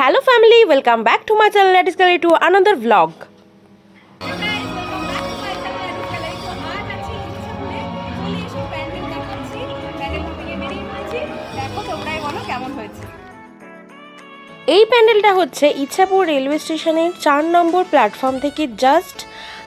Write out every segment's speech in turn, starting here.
Hello family welcome back to my channel is to another blog এই প্যান্ডেলটা হচ্ছে Ichhapur railway স্টেশনের চার নম্বর প্ল্যাটফর্ম থেকে জাস্ট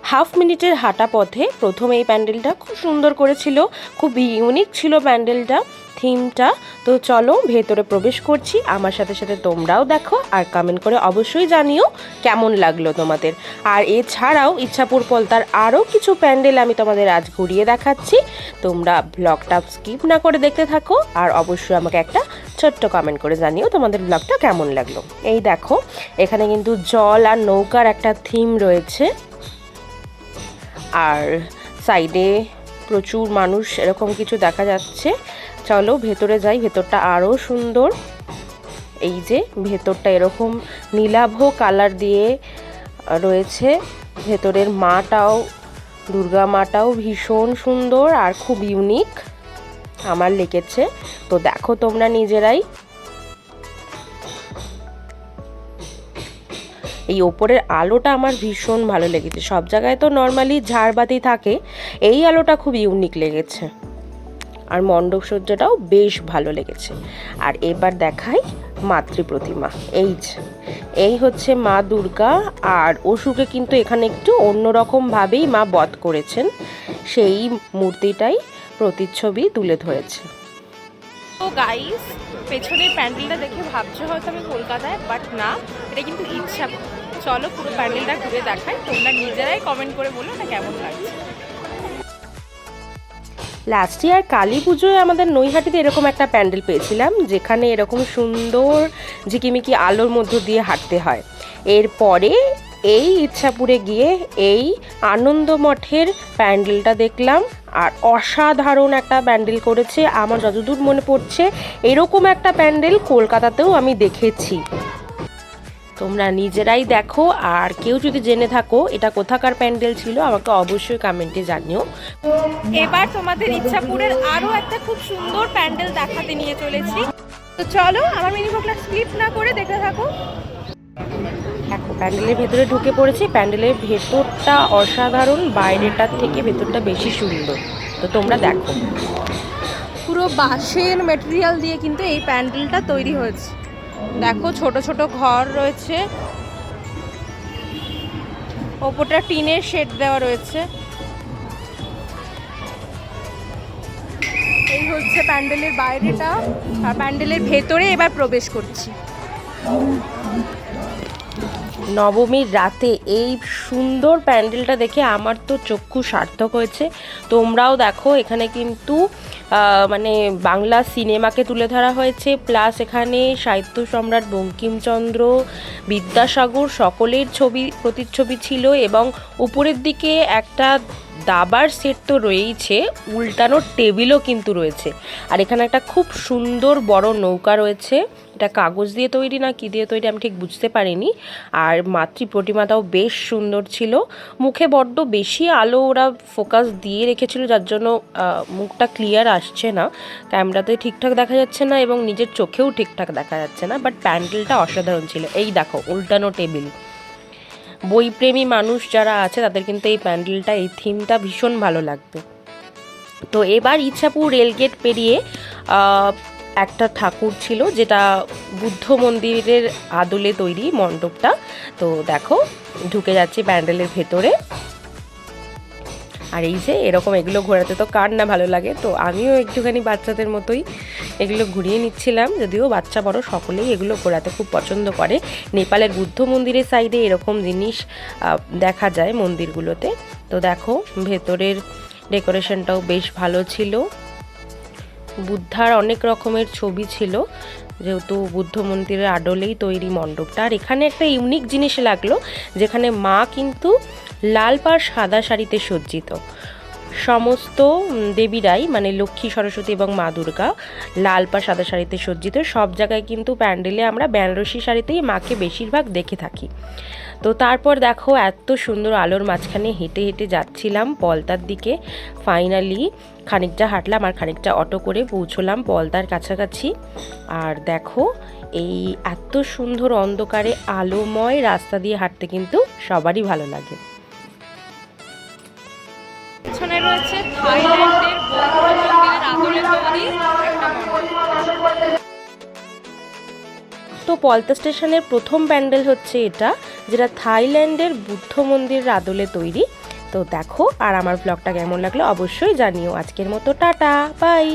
হাফ মিনিটের হাঁটা পথে প্রথম এই প্যান্ডেলটা খুব সুন্দর করেছিল, খুব ইউনিক ছিল প্যান্ডেলটা থিমটা তো চলো ভেতরে প্রবেশ করছি, আমার সাথে সাথে তোমরাও দেখো আর কমেন্ট করে অবশ্যই জানিও কেমন লাগল তোমাদের। আর এছাড়াও ইচ্ছাপুর পলতার আরও কিছু প্যান্ডেল আমি তোমাদের আজ ঘুরিয়ে দেখাচ্ছি, তোমরা ব্লগটা স্কিপ না করে দেখতে থাকো আর অবশ্যই আমাকে একটা ছোট্ট কমেন্ট করে জানিও তোমাদের ব্লগটা কেমন লাগল। এই দেখো, এখানে কিন্তু জল আর নৌকার একটা থিম রয়েছে। আর সাইডে প্রচুর মানুষ এরকম কিছু দেখা যাচ্ছে। চলো ভেতরে যাই, ভেতরটা আরও সুন্দর। এই যে ভেতরটা এরকম নীলাভ কালার দিয়ে রয়েছে। ভেতরের মাটাও, দুর্গা মাটাও ভীষণ সুন্দর আর খুব ইউনিক আমার লেগেছে। তো দেখো তোমরা নিজেরাই এই ওপরের আলোটা আমার ভীষণ ভালো লেগেছে। সব জায়গায় তো নর্মালি ঝাড়বাতি থাকে, এই আলোটা খুব ইউনিক লেগেছে। আর মণ্ডপ সজ্জাটাও বেশ ভালো লেগেছে। আর এবার দেখাই মাতৃ প্রতিমা। এই যে, এই হচ্ছে মা দুর্গা। আর অসুকে কিন্তু এখানে একটু অন্যরকমভাবেই মা বধ করেছেন। সেই মূর্তিটাই প্রতিচ্ছবি তুলে ধরেছে। তো গাইস পেছনের প্যান্ডেলটা দেখে ভাবছ হয়তো আমি কলকাতায় বাট না, এটা কিন্তু ইচ্ছা। চলো পুরো প্যান্ডেলটা ঘুরে দেখাই। তোমরা নিজেরাই কমেন্ট করে বলো এটা কেমন লাগছে। লাস্ট ইয়ার কালী পুজোয় আমাদের নৈহাটিতে এরকম একটা প্যান্ডেল পেয়েছিলাম, যেখানে এরকম সুন্দর ঝিকিমিকি আলোর মধ্য দিয়ে হাঁটতে হয়। এরপরে এই ইচ্ছাপুরে গিয়ে এই আনন্দ মঠের প্যান্ডেলটা দেখলাম, আর অসাধারণ একটা প্যান্ডেল করেছে। আমার যতদূর মনে পড়ছে, এরকম একটা প্যান্ডেল কলকাতাতেও আমি দেখেছি। তোমরা নিজেরাই দেখো, আর কেউ যদি জেনে থাকো এটা কোথাকার প্যান্ডেল ছিল, আমাকে অবশ্যই কমেন্টে জানিও। এবার তোমাদের ইচ্ছাপুরের আরও একটা খুব সুন্দর প্যান্ডেল দেখাতে নিয়ে চলেছি। তো চলো, আমার মিনি ব্লগটা স্কিপ না করে দেখতে থাকো। দেখো, প্যান্ডেলের ভেতরে ঢুকে পড়েছি। প্যান্ডেলের ভেতরটা অসাধারণ, বাইরেটার থেকে ভেতরটা বেশি সুন্দর। তো তোমরা দেখো। পুরো বাঁশের মেটেরিয়াল দিয়ে কিন্তু এই প্যান্ডেলটা তৈরি হয়েছে। দেখো, ছোট ছোট ঘর রয়েছে। ওপরটা টিনের শেড দেওয়া রয়েছে। এই হচ্ছে প্যান্ডেলের বাইরেটা। আর প্যান্ডেলের ভেতরে এবার প্রবেশ করছি। নবমীর রাতে এই সুন্দর প্যান্ডেলটা দেখে আমার তো চক্ষু সার্থক হয়েছে। তোমরাও দেখো, এখানে কিন্তু মানে বাংলা সিনেমাকে তুলে ধরা হয়েছে। প্লাস এখানে সাহিত্য সম্রাট বঙ্কিমচন্দ্র, বিদ্যাসাগর সকলের ছবি, প্রতিচ্ছবি ছিল এবং উপরের দিকে একটা দাবার সেট তো রয়েইছে উল্টানোর টেবিলও কিন্তু রয়েছে। আর এখানে একটা খুব সুন্দর বড় নৌকা রয়েছে, এটা কাগজ দিয়ে তৈরি না কি দিয়ে তৈরি আমি ঠিক বুঝতে পারিনি। আর মাতৃ প্রতিমাটাও বেশ সুন্দর ছিল, মুখে বড্ড বেশি আলো ওরা ফোকাস দিয়ে রেখেছিল, যার জন্য মুখটা ক্লিয়ার আসছে না। ক্যামেরাতে ঠিকঠাক দেখা যাচ্ছে না এবং নিজের চোখেও ঠিকঠাক দেখা যাচ্ছে না, বাট প্যান্ডেলটা অসাধারণ ছিল। এই দেখো, উল্টানো টেবিল। বইপ্রেমী মানুষ যারা আছে, তাদের কিন্তু এই প্যান্ডেলটা, এই থিমটা ভীষণ ভালো লাগবে। তো এবার ইচ্ছাপুর রেলগেট পেরিয়ে একটা ঠাকুর ছিল, যেটা বুদ্ধ মন্দিরের আদলে তৈরি মণ্ডপটা। তো দেখো, ঢুকে যাচ্ছে প্যান্ডেলের ভেতরে। আর এই যে এরকম এগুলো ঘোরাতে তো কার না ভালো লাগে, তো আমিও একটুখানি বাচ্চাদের মতোই এগুলো ঘুরিয়ে নিচ্ছিলাম, যদিও বাচ্চা বড় সকলেই এগুলো ঘোরাতে খুব পছন্দ করে। নেপালের বুদ্ধ মন্দিরের সাইডে এরকম জিনিস দেখা যায় মন্দিরগুলোতে। তো দেখো, ভেতরের ডেকোরেশনটাও বেশ ভালো ছিল। বুদ্ধার অনেক রকমের ছবি ছিল। যেহেতু বুদ্ধ মন্দিরের আডলেই তৈরি মণ্ডপটা। আর এখানে একটা ইউনিক জিনিস লাগল, যেখানে মা কিন্তু লাল পাড় সাদা শাড়িতে সজ্জিত। সমস্ত দেবীরাই মানে লক্ষ্মী, সরস্বতী এবং মা দুর্গা, লাল পাড় সাদা শাড়িতে সজ্জিত, সব জায়গায় কিন্তু প্যান্ডেলে আমরা বেনারসি শাড়িতেই মাকে বেশিরভাগ দেখে থাকি। তো তারপর দেখো এত সুন্দর আলোর মাঝখানে হেঁটে হেঁটে যাচ্ছিলাম পলতার দিকে। ফাইনালি খানিকটা হাঁটলাম আর খানিকটা অটো করে পৌঁছলাম পলতার কাছাকাছি। আর দেখো এই এত সুন্দর অন্ধকারে আলোময় রাস্তা দিয়ে হাঁটতে কিন্তু সবারই ভালো লাগে। পেছনে রয়েছে থাইল্যান্ডের তো পলতা স্টেশনের প্রথম ব্যান্ডেল হচ্ছে এটা, যেটা থাইল্যান্ডের বুদ্ধ মন্দিরের আদলে তৈরি। তো দেখো, আর আমার ব্লগটা কেমন লাগল অবশ্যই জানিও। আজকের মতো টাটা, বাই।